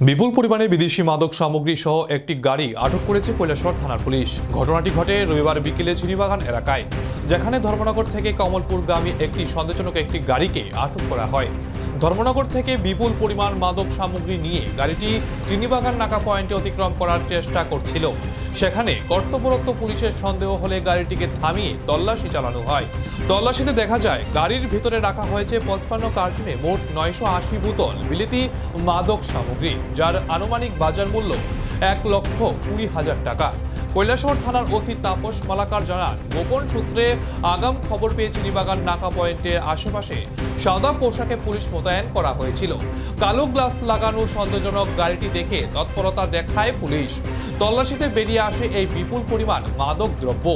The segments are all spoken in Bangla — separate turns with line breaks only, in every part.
বিপুল পরিমাণে বিদেশি মাদক সামগ্রী সহ একটি গাড়ি আটক করেছে কৈলাসহর থানার পুলিশ। ঘটনাটি ঘটে রবিবার বিকেলে চিনিবাগান এলাকায়, যেখানে ধর্মনগর থেকে কমলপুর কমলপুরগামী একটি সন্দেহজনক একটি গাড়িকে আটক করা হয়। ধর্মনগর থেকে বিপুল পরিমাণ মাদক সামগ্রী নিয়ে গাড়িটি চিনিবাগান নাকা পয়েন্টে অতিক্রম করার চেষ্টা করছিল। সেখানে কর্তব্যরত পুলিশের সন্দেহ হলে গাড়িটিকে থামিয়ে তল্লাশি চালানো হয়। তল্লাশিতে দেখা যায়, গাড়ির ভিতরে রাখা হয়েছে পঁচপান্ন কার্টুনে মোট নয়শো আশি বোতল বিলিতি মাদক সামগ্রী, যার আনুমানিক বাজার মূল্য এক লক্ষ কুড়ি হাজার টাকা। কৈলাসহর থানার ওসি তাপস মালাকার জানান, গোপন সূত্রে আগাম খবর পেয়ে চিনিবাগান নাকা পয়েন্টের আশেপাশে সাদা পোশাকে পুলিশ মোতায়েন করা হয়েছিল। কালো গ্লাস লাগানো সন্দেহজনক গাড়িটি দেখে তৎপরতা দেখায় পুলিশ। তল্লাশিতে বেরিয়ে আসে এই বিপুল পরিমাণ মাদক দ্রব্য।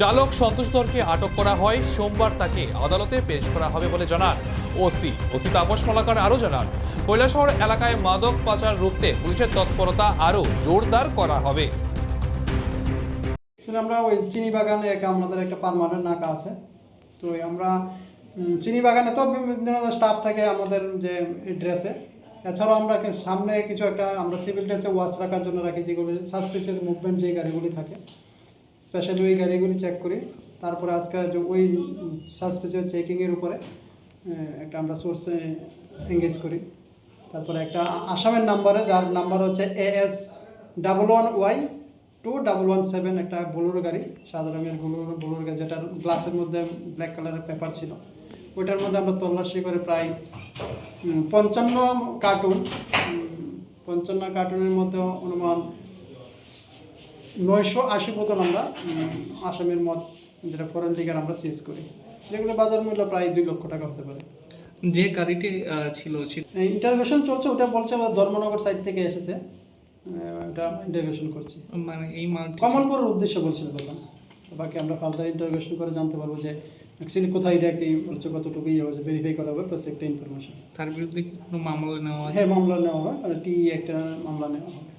চালক সন্তোষ ধরকে আটক করা হয়, সোমবার তাকে আদালতে পেশ করা হবে বলে জানান ওসি। ওসি তাপস মালাকার আরও জানান, কৈলাসহর এলাকায় মাদক পাচার রুখতে পুলিশের তৎপরতা আরও জোরদার করা হবে।
আসলে আমরা ওই চিনি বাগানে এক আমাদের একটা পারমানেন্ট নাকা আছে। তো আমরা চিনি বাগানে তো বিভিন্ন স্টাফ থাকে আমাদের যে ড্রেসে। এছাড়াও আমরা সামনে কিছু একটা আমরা সিভিল ড্রেসে ওয়াচ রাখার জন্য রাখি, যেগুলি সাসপিসিয়াস মুভমেন্ট যে গাড়িগুলি থাকে। স্পেশালি ওই গাড়িগুলি চেক করি। তারপরে আজকে ওই সাসপিসিয়াস চেকিংয়ের উপরে একটা আমরা সোর্সে এঙ্গেজ করি। তারপরে একটা আসামের নাম্বারে যার নাম্বার হচ্ছে A S double one Y two double one seven একটা বোলোরো গাড়ি সাদা রঙের বোলোরো বোলোরো গাড়ি যেটার গ্লাসের মধ্যে ব্ল্যাক কালারের পেপার ছিল। ওইটার মধ্যে আমরা তল্লাশি করে প্রায় পঞ্চান্ন কার্টুন পঞ্চান্ন কার্টুনের মধ্যে অনুমান নয়শো আশি বোতল আমরা আসামের মদ যেটা ফরেন লিগার আমরা সিজ করি। যেগুলো বাজার মূল্য প্রায় দুই লক্ষ টাকা হতে পারে।
যে গাড়িটি ছিল
ইন্টারভেশন চলছে ওটা বলছে আবার ধর্মনগর সাইড থেকে এসেছে। আহ, ওটা করছি।
মানে এই মালটি
কমলপুরের উদ্দেশ্য বলছিল বললাম বাকি আমরা ফার্দার ইন্টারভেশন করে জানতে পারব যে অ্যাকচুয়ালি কোথায় এটা কি বলছে কতটুকু ইয়ে হচ্ছে ভেরিফাই করা হবে প্রত্যেকটা ইনফরমেশন
তার বিরুদ্ধে কোনো মামলা নেওয়া
হ্যাঁ মামলা নেওয়া হবে টি একটা মামলা নেওয়া হবে